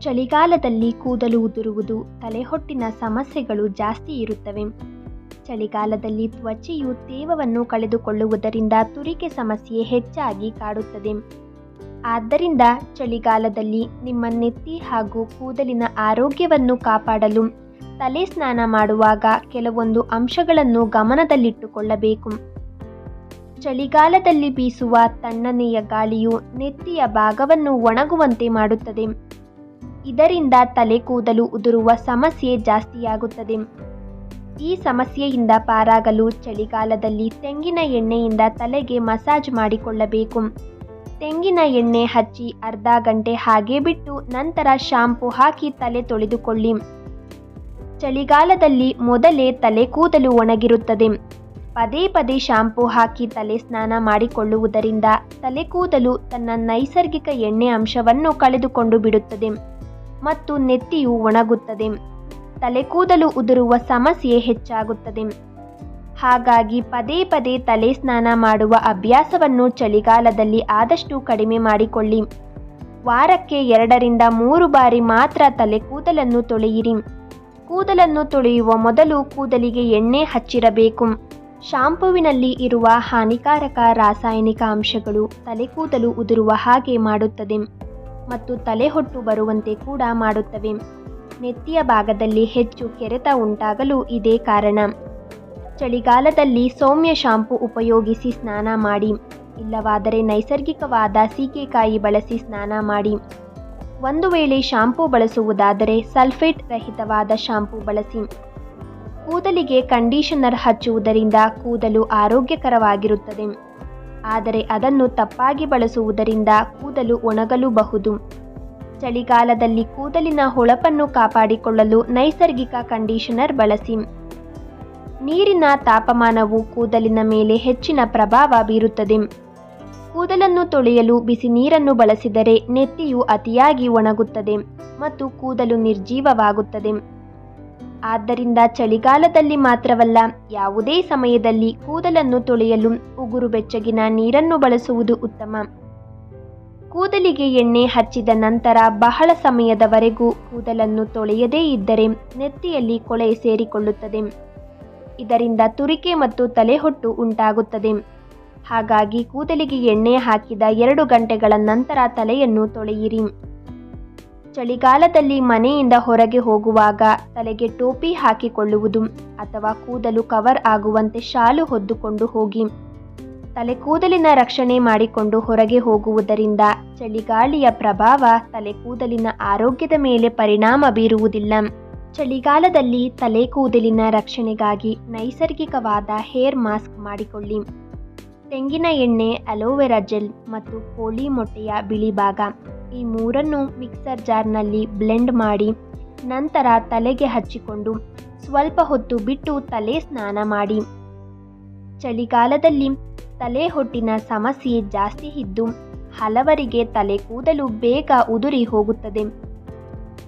ಚಳಿಗಾಲದಲ್ಲಿ ಕೂದಲು ಉದುರುವುದು, ತಲೆಹೊಟ್ಟಿನ ಸಮಸ್ಯೆಗಳು ಜಾಸ್ತಿ ಇರುತ್ತವೆ. ಚಳಿಗಾಲದಲ್ಲಿ ತ್ವಚೆಯು ತೇವವನ್ನು ಕಳೆದುಕೊಳ್ಳುವುದರಿಂದ ತುರಿಕೆ ಸಮಸ್ಯೆ ಹೆಚ್ಚಾಗಿ ಕಾಡುತ್ತದೆ. ಆದ್ದರಿಂದ ಚಳಿಗಾಲದಲ್ಲಿ ನಿಮ್ಮ ನೆತ್ತಿ ಹಾಗೂ ಕೂದಲಿನ ಆರೋಗ್ಯವನ್ನು ಕಾಪಾಡಲು ತಲೆ ಸ್ನಾನ ಮಾಡುವಾಗ ಕೆಲವೊಂದು ಅಂಶಗಳನ್ನು ಗಮನದಲ್ಲಿಟ್ಟುಕೊಳ್ಳಬೇಕು. ಚಳಿಗಾಲದಲ್ಲಿ ಬೀಸುವ ತಣ್ಣನೆಯ ಗಾಳಿಯು ನೆತ್ತಿಯ ಭಾಗವನ್ನು ಒಣಗುವಂತೆ ಮಾಡುತ್ತದೆ. ಇದರಿಂದ ತಲೆ ಕೂದಲು ಉದುರುವ ಸಮಸ್ಯೆ ಜಾಸ್ತಿಯಾಗುತ್ತದೆ. ಈ ಸಮಸ್ಯೆಯಿಂದ ಪಾರಾಗಲು ಚಳಿಗಾಲದಲ್ಲಿ ತೆಂಗಿನ ಎಣ್ಣೆಯಿಂದ ತಲೆಗೆ ಮಸಾಜ್ ಮಾಡಿಕೊಳ್ಳಬೇಕು. ತೆಂಗಿನ ಎಣ್ಣೆ ಹಚ್ಚಿ ಅರ್ಧ ಗಂಟೆ ಹಾಗೆ ಬಿಟ್ಟು ನಂತರ ಶಾಂಪು ಹಾಕಿ ತಲೆ ತೊಳೆದುಕೊಳ್ಳಿ. ಚಳಿಗಾಲದಲ್ಲಿ ಮೊದಲೇ ತಲೆ ಕೂದಲು ಒಣಗಿರುತ್ತದೆ. ಪದೇ ಪದೇ ಶಾಂಪು ಹಾಕಿ ತಲೆ ಸ್ನಾನ ಮಾಡಿಕೊಳ್ಳುವುದರಿಂದ ತಲೆ ಕೂದಲು ತನ್ನ ನೈಸರ್ಗಿಕ ಎಣ್ಣೆ ಅಂಶವನ್ನು ಕಳೆದುಕೊಂಡು ಬಿಡುತ್ತದೆ. ಮತ್ತು ನೆತ್ತಿಯು ಒಣಗುತ್ತದೆ. ತಲೆ ಕೂದಲು ಉದುರುವ ಸಮಸ್ಯೆ ಹೆಚ್ಚಾಗುತ್ತದೆ. ಹಾಗಾಗಿ ಪದೇ ಪದೇ ತಲೆ ಸ್ನಾನ ಮಾಡುವ ಅಭ್ಯಾಸವನ್ನು ಚಳಿಗಾಲದಲ್ಲಿ ಆದಷ್ಟು ಕಡಿಮೆ ಮಾಡಿಕೊಳ್ಳಿ. ವಾರಕ್ಕೆ ಎರಡರಿಂದ ಮೂರು ಬಾರಿ ಮಾತ್ರ ತಲೆ ಕೂದಲನ್ನು ತೊಳೆಯಿರಿ. ಕೂದಲನ್ನು ತೊಳೆಯುವ ಮೊದಲು ಕೂದಲಿಗೆ ಎಣ್ಣೆ ಹಚ್ಚಿರಬೇಕು. ಶಾಂಪುವಿನಲ್ಲಿ ಇರುವ ಹಾನಿಕಾರಕ ರಾಸಾಯನಿಕ ಅಂಶಗಳು ತಲೆ ಕೂದಲು ಉದುರುವ ಹಾಗೆ ಮಾಡುತ್ತದೆ. ಮತ್ತು ತಲೆಹೊಟ್ಟು ಬರುವಂತೆ ಕೂಡ ಮಾಡುತ್ತವೆ. ನೆತ್ತಿಯ ಭಾಗದಲ್ಲಿ ಹೆಚ್ಚು ಕೆರೆತ ಉಂಟಾಗಲು ಇದೇ ಕಾರಣ. ಚಳಿಗಾಲದಲ್ಲಿ ಸೌಮ್ಯ ಶಾಂಪು ಉಪಯೋಗಿಸಿ ಸ್ನಾನ ಮಾಡಿ. ಇಲ್ಲವಾದರೆ ನೈಸರ್ಗಿಕವಾದ ಸೀಕೆಕಾಯಿ ಬಳಸಿ ಸ್ನಾನ ಮಾಡಿ. ಒಂದು ವೇಳೆ ಶಾಂಪೂ ಬಳಸುವುದಾದರೆ ಸಲ್ಫೇಟ್ ರಹಿತವಾದ ಶಾಂಪೂ ಬಳಸಿ. ಕೂದಲಿಗೆ ಕಂಡೀಷನರ್ ಹಚ್ಚುವುದರಿಂದ ಕೂದಲು ಆರೋಗ್ಯಕರವಾಗಿರುತ್ತದೆ. ಆದರೆ ಅದನ್ನು ತಪ್ಪಾಗಿ ಬಳಸುವುದರಿಂದ ಕೂದಲು ಒಣಗಲೂಬಹುದು. ಚಳಿಗಾಲದಲ್ಲಿ ಕೂದಲಿನ ಹೊಳಪನ್ನು ಕಾಪಾಡಿಕೊಳ್ಳಲು ನೈಸರ್ಗಿಕ ಕಂಡೀಷನರ್ ಬಳಸಿ. ನೀರಿನ ತಾಪಮಾನವು ಕೂದಲಿನ ಮೇಲೆ ಹೆಚ್ಚಿನ ಪ್ರಭಾವ ಬೀರುತ್ತದೆ. ಕೂದಲನ್ನು ತೊಳೆಯಲು ಬಿಸಿ ನೀರನ್ನು ಬಳಸಿದರೆ ನೆತ್ತಿಯು ಅತಿಯಾಗಿ ಒಣಗುತ್ತದೆ ಮತ್ತು ಕೂದಲು ನಿರ್ಜೀವವಾಗುತ್ತದೆ. ಆದ್ದರಿಂದ ಚಳಿಗಾಲದಲ್ಲಿ ಮಾತ್ರವಲ್ಲ, ಯಾವುದೇ ಸಮಯದಲ್ಲಿ ಕೂದಲನ್ನು ತೊಳೆಯಲು ಉಗುರು ಬೆಚ್ಚಗಿನ ನೀರನ್ನು ಬಳಸುವುದು ಉತ್ತಮ. ಕೂದಲಿಗೆ ಎಣ್ಣೆ ಹಚ್ಚಿದ ನಂತರ ಬಹಳ ಸಮಯದವರೆಗೂ ಕೂದಲನ್ನು ತೊಳೆಯದೇ ಇದ್ದರೆ ನೆತ್ತಿಯಲ್ಲಿ ಕೊಳೆ ಸೇರಿಕೊಳ್ಳುತ್ತದೆ. ಇದರಿಂದ ತುರಿಕೆ ಮತ್ತು ತಲೆಹೊಟ್ಟು ಉಂಟಾಗುತ್ತದೆ. ಹಾಗಾಗಿ ಕೂದಲಿಗೆ ಎಣ್ಣೆ ಹಾಕಿದ ಎರಡು ಗಂಟೆಗಳ ನಂತರ ತಲೆಯನ್ನು ತೊಳೆಯಿರಿ. ಚಳಿಗಾಲದಲ್ಲಿ ಮನೆಯಿಂದ ಹೊರಗೆ ಹೋಗುವಾಗ ತಲೆಗೆ ಟೋಪಿ ಹಾಕಿಕೊಳ್ಳುವುದು ಅಥವಾ ಕೂದಲು ಕವರ್ ಆಗುವಂತೆ ಶಾಲು ಹೊದ್ದುಕೊಂಡು ಹೋಗಿ. ತಲೆ ಕೂದಲಿನ ರಕ್ಷಣೆ ಮಾಡಿಕೊಂಡು ಹೊರಗೆ ಹೋಗುವುದರಿಂದ ಚಳಿಗಾಳಿಯ ಪ್ರಭಾವ ತಲೆ ಕೂದಲಿನ ಆರೋಗ್ಯದ ಮೇಲೆ ಪರಿಣಾಮ ಬೀರುವುದಿಲ್ಲ. ಚಳಿಗಾಲದಲ್ಲಿ ತಲೆ ಕೂದಲಿನ ರಕ್ಷಣೆಗಾಗಿ ನೈಸರ್ಗಿಕವಾದ ಹೇರ್ ಮಾಸ್ಕ್ ಮಾಡಿಕೊಳ್ಳಿ. ತೆಂಗಿನ ಎಣ್ಣೆ, ಅಲೋವೆರಾ ಜೆಲ್ ಮತ್ತು ಕೋಳಿ ಮೊಟ್ಟೆಯ ಬಿಳಿ ಭಾಗ. ಈ ಮೂರನ್ನು ಮಿಕ್ಸರ್ ಜಾರ್ನಲ್ಲಿ ಬ್ಲೆಂಡ್ ಮಾಡಿ ನಂತರ ತಲೆಗೆ ಹಚ್ಚಿಕೊಂಡು ಸ್ವಲ್ಪ ಹೊತ್ತು ಬಿಟ್ಟು ತಲೆ ಸ್ನಾನ ಮಾಡಿ. ಚಳಿಗಾಲದಲ್ಲಿ ತಲೆ ಹೊಟ್ಟಿನ ಸಮಸ್ಯೆ ಜಾಸ್ತಿ ಇದ್ದು ಹಲವರಿಗೆ ತಲೆ ಕೂದಲು ಬೇಗ ಉದುರಿ ಹೋಗುತ್ತದೆ.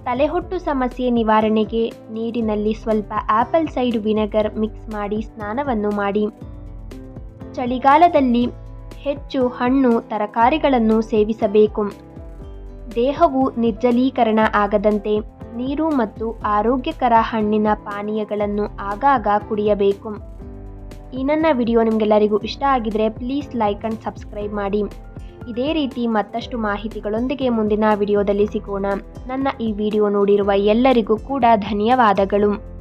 ತಲೆಹೊಟ್ಟು ಸಮಸ್ಯೆ ನಿವಾರಣೆಗೆ ನೀರಿನಲ್ಲಿ ಸ್ವಲ್ಪ ಆಪಲ್ ಸೈಡ್ ವಿನೆಗರ್ ಮಿಕ್ಸ್ ಮಾಡಿ ಸ್ನಾನವನ್ನು ಮಾಡಿ. ಚಳಿಗಾಲದಲ್ಲಿ ಹೆಚ್ಚು ಹಣ್ಣು ತರಕಾರಿಗಳನ್ನು ಸೇವಿಸಬೇಕು. ದೇಹವು ನಿರ್ಜಲೀಕರಣ ಆಗದಂತೆ ನೀರು ಮತ್ತು ಆರೋಗ್ಯಕರ ಹಣ್ಣಿನ ಪಾನೀಯಗಳನ್ನು ಆಗಾಗ ಕುಡಿಯಬೇಕು. ಈ ನನ್ನ ವಿಡಿಯೋ ನಿಮಗೆಲ್ಲರಿಗೂ ಇಷ್ಟ ಆಗಿದರೆ ಪ್ಲೀಸ್ ಲೈಕ್ ಆ್ಯಂಡ್ ಸಬ್ಸ್ಕ್ರೈಬ್ ಮಾಡಿ. ಇದೇ ರೀತಿ ಮತ್ತಷ್ಟು ಮಾಹಿತಿಗಳೊಂದಿಗೆ ಮುಂದಿನ ವಿಡಿಯೋದಲ್ಲಿ ಸಿಗೋಣ. ನನ್ನ ಈ ವಿಡಿಯೋ ನೋಡಿರುವ ಎಲ್ಲರಿಗೂ ಕೂಡ ಧನ್ಯವಾದಗಳು.